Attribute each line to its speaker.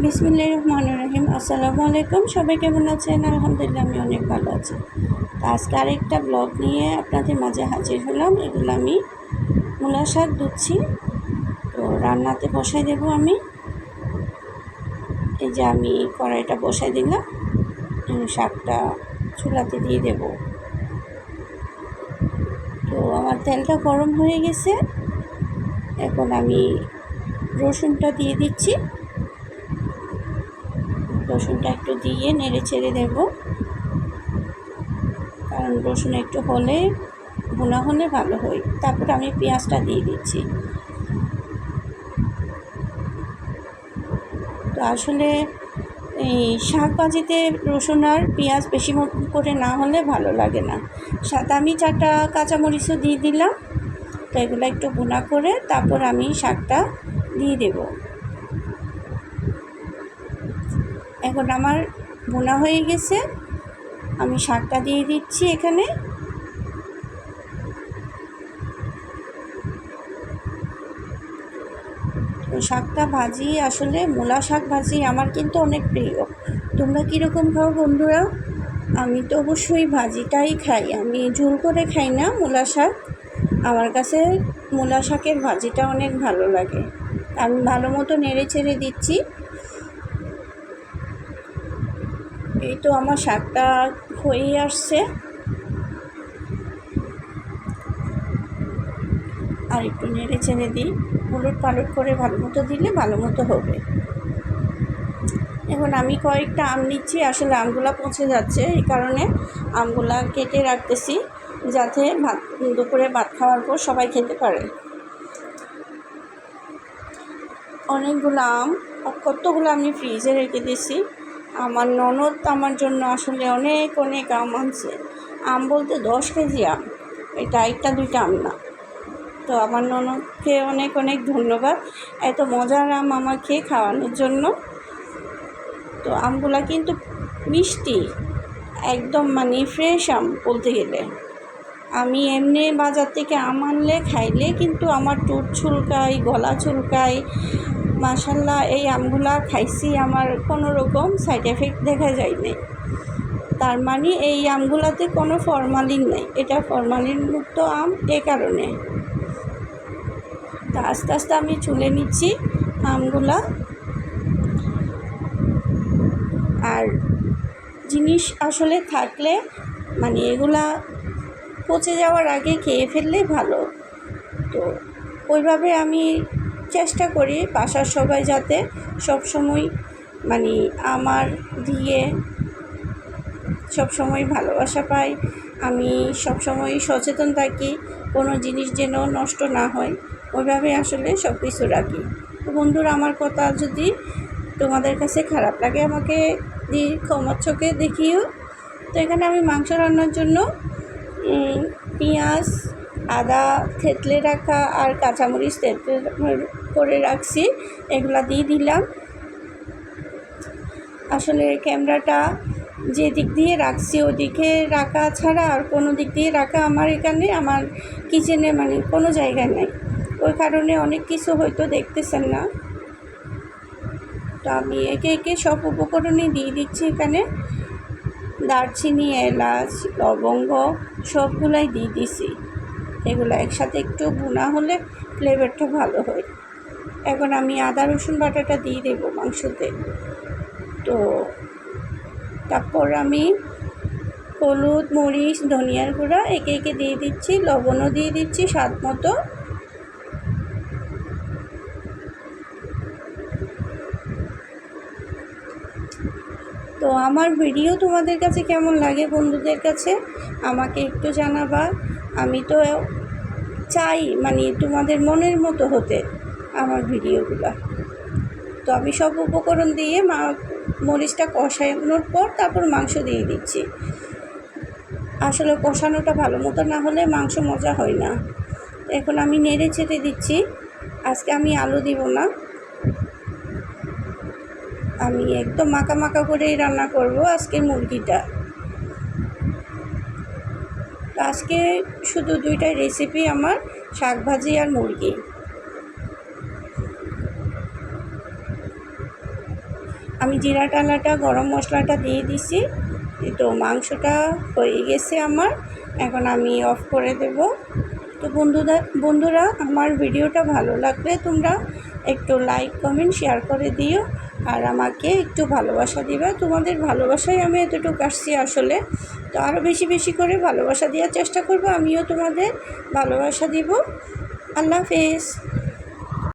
Speaker 1: বিসমিল্লাহ রহমান রহিম আসসালামু আলাইকুম, সবাই কেমন আছেন? আলহামদুলিল্লাহ, আমি অনেক ভালো আছি। তো আজকে আরেকটা ব্লগ নিয়ে আপনাদের মাঝে হাজির হলাম। এগুলো আমি মূলা শাক ধুচ্ছি তো রান্নাতে বসাই দেবো আমি। এই যে আমি কড়াইটা বসাই দিলাম শাকটা চুলাতে দিয়ে দেব। তো আমার তেলটা গরম হয়ে গেছে। এখন আমি রসুনটা দিয়ে দিচ্ছি। রসুনটা একটু দিয়ে নেড়ে ছেড়ে দেব। কারণ রসুন একটু হলে, ভুনা হলে ভালো হয়। তারপর আমি পেঁয়াজটা দিয়ে দিচ্ছি। তো আসলে এই শাক ভাজিতে রসুন আর পেঁয়াজ বেশি করে না হলে ভালো লাগে না। সাথে আমি চারটা কাঁচামরিচও দিয়ে দিলাম। তো এগুলো একটু ভুনা করে তারপর আমি শাকটা দিয়ে দেবো। এখন আমার বোনা হয়ে গেছে। আমি শাকটা দিয়ে দিচ্ছি এখানে। শাকটা ভাজি, আসলে মূলা শাক ভাজি আমার কিন্তু অনেক প্রিয়। তোমরা কীরকম খাও বন্ধুরা? আমি তো অবশ্যই ভাজিটাই খাই। আমি ঝুল করে খাই না মূলা শাক। আমার কাছে মূলা শাকের ভাজিটা অনেক ভালো লাগে। আমি ভালো মতো নেড়ে ছেড়ে দিচ্ছি। এই তো আমার শাকটা হয়েই আসছে। আর একটু নেড়ে চেড়ে দিই। হলুদ পালট করে ভালো মতো দিলে ভালো মতো হবে। এখন আমি কয়েকটা আম নিচ্ছি। আসলে আমগুলা পচে যাচ্ছে এই কারণে আমগুলা কেটে রাখতেছি যাতে ভাত, দুপুরে ভাত খাওয়ার পর সবাই খেতে পারে। অনেকগুলো আম, কতগুলো আমি ফ্রিজে রেখে দিয়েছি। আমার ননদ আমার জন্য আসলে অনেক অনেক আম আনছে। আম বলতে দশ কেজি আম। এটা একটা দুইটা আম না। তো আমার ননদকে অনেক অনেক ধন্যবাদ। এত মজার আম আমাকে খাওয়ানোর জন্য। তো আমগুলা কিন্তু মিষ্টি, একদম মানে ফ্রেশ আম বলতে গেলে। আমি এমনি বাজার থেকে আম আনলে, খাইলে কিন্তু আমার টুট ছুলকাই গলা চুলকায় মাসাল্লাহ এই আমগুলা খাইছি, আমার কোনো রকম সাইড এফেক্ট দেখা যায়নি তার মানে এই আমগুলাতে কোনো ফরমালিন নেই। এটা ফরমালিন মুক্ত আম এ কারণে। তা আস্তে আস্তে আমি চুলে নিচ্ছি আমগুলা। আর জিনিস আসলে থাকলে মানে এগুলা পচে যাওয়ার আগে খেয়ে ফেললে ভালো। তো ওইভাবে আমি চেষ্টা করি বাসার সবাই যাতে সবসময় মানে আমার দিয়ে সবসময় ভালোবাসা পাই আমি সবসময় সচেতন থাকি, কোনো জিনিস যেন নষ্ট না হয়। ওইভাবে আসলে সব কিছু রাখি। তো বন্ধুরা, আমার কথা যদি তোমাদের কাছে খারাপ লাগে, আমাকে দিয়ে ক্ষমার চোখে দেখিও। তো এখানে আমি মাংস রান্নার জন্য পেঁয়াজ আদা থেতলে রাখা আর কাঁচামরিচ থেতলে করে রাখছি, এগুলা দিয়ে দিলাম। আসলে ক্যামেরাটা যে দিক দিয়ে রাখছি, ওদিকে রাখা ছাড়া আর কোনো দিক দিয়ে রাখা আমার এখানে, আমার কিচেনে মানে কোনো জায়গায় নেই। ওই কারণে অনেক কিছু হয়তো দেখতেছেন না। তো আমি একে একে সব উপকরণই দিয়ে দিচ্ছি এখানে। দারচিনি, এলাচ, লবঙ্গ সবগুলাই দিয়ে দিছি। এগুলো একসাথে একটু বোনা হলে ফ্লেভারটা ভালো হয়। এখন আমি আদা, রসুন বাটাটা দিয়ে দেবো মাংসতে। তো তারপর আমি হলুদ, মরিচ, ধনিয়ার গুঁড়া একে একে দিয়ে দিচ্ছি, লবণও দিয়ে দিচ্ছি স্বাদ মতো। তো আমার ভিডিও তোমাদের কাছে কেমন লাগে বন্ধুদের কাছে আমাকে একটু জানাবা। আমি তো চাই মানে তোমাদের মনের মতো হতে আমার ভিডিওগুলো। তো আমি সব উপকরণ দিয়ে মা মরিচটা কষানোর পর তারপর মাংস দিয়ে দিচ্ছি। আসলে কষানোটা ভালো মতো না হলে মাংস মজা হয় না। এখন আমি নেড়ে ছেড়ে দিচ্ছি। আজকে আমি আলু দিব না। আমি একদম মাখা মাখা করেই রান্না করব আজকে মুরগিটা। আজকে শুধু দুইটাই রেসিপি আমার, শাক ভাজি আর মুরগি। আমি জিরা টালাটা গরম মশলাটা দিয়ে দিছি, তো মাংসটা হয়ে গেছে আমার। এখন আমি অফ করে দেব। তো বন্ধুরা বন্ধুরা, আমার ভিডিওটা ভালো লাগলে তোমরা একটু লাইক কমেন্ট শেয়ার করে দিও। আর আমাকে একটু ভালোবাসা দিবা। তোমাদের ভালোবাসাই আমি এতটুকু আসছি আসলে। তো আরও বেশি বেশি করে ভালোবাসা দেওয়ার চেষ্টা করব। আমিও তোমাদের ভালোবাসা দিব। আল্লাহ হাফেজ।